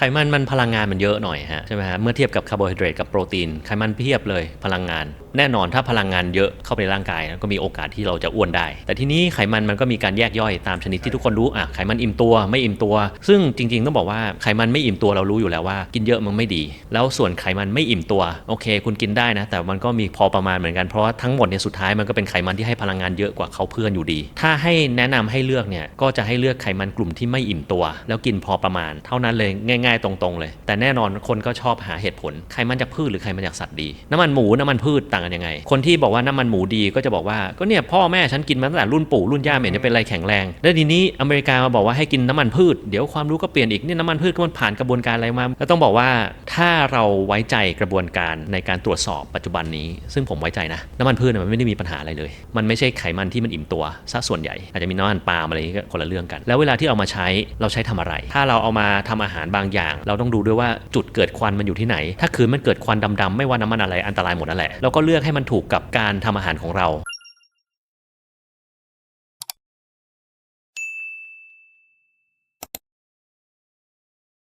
ไขมันมันพลังงานมันเยอะหน่อยฮะใช่ไหมฮะเมื่อเทียบกับคาร์โบไฮเดรตกับโปรตีนไขมันเพียบเลยพลังงาน แน่นอนถ้าพลังงานเยอะเข้าไปในร่างกายก็มีโอกาสที่เราจะอ้วนได้ แต่ทีนี้ไขมันมันก็มีการแยกย่อยตามชนิดที่ทุกคนรู้อะไขมันอิ่มตัวไม่อิ่มตัว ซึ่งจริง ๆ ต้องบอกว่าไขมันไม่อิ่มตัวเรารู้อยู่แล้วว่า กินเยอะมันไม่ดี แล้วส่วนไขมันไม่อิ่มตัวโอเค คุณกินได้นะ แต่มันก็มีพอประมาณเหมือนกันเพราะว่าทั้งหมดเนี่ยสุดท้ายมันก็เป็นไขมันที่ให้พลังงานเยอะกว่าเขาเพื่อนอยู่ดี ถ้าให้แนะนำให้เลือกเนี่ยก็จะให้เลือกไขมันกลุ่มที่ไม่อิ่มตัว แล้วกินพอประมาณ เท่านั้นเลยง่ายๆ ตรงๆเลย แต่แน่นอนคนก็ชอบหาเหตุผลไขมันจากพืชหรือไขมันจากสัตว์ดี น้ำมันหมูน้ำมันพืชต่างกันยังไง คนที่บอกว่าน้ำมันหมูดีก็จะบอกว่าก็เนี่ยพ่อแม่ฉันกินมาตั้งแต่รุ่นปู่รุ่นย่าม่เห็นจะเป็นอะไรแข็งแรงแล้วทีนี้อเมริกามาบอกว่าให้กินน้ำมันพืชเดี๋ยวความรู้ก็เปลี่ยนอีกเนี่ยน้ำมันพืชก็มันผ่านกระบวนการอะไรมาแล้วต้องบอกว่าถ้าเราไว้ใจกระบวนการในการตรวจสอบปัจจุบันนี้ ซึ่งผมไว้ใจนะน้ำมันพืชมันไม่ได้มีปัญหาอะไรเลย มันไม่ใช่ไขมันที่มันอิ่มตัวซะส่วนใหญ่อาจจะมีน้ำมันปาล์มอะไรนี้ก็คนละเรื่องกัน แล้วเวลาที่เอามาใช้เราใช้ทำอะไร ถ้าเราเอามาทำอาหารบางอย่าง เราต้องดูด้วยว่าจุดเกิดควันมันอยู่ที่ไหน ถ้าคืนมันเกิดควันดำๆไม่ว่าน้ำมันอะไรอันตรายหมดนั่นแหละเราก็เลือกให้มันถูกกับการทำอาหารของเรา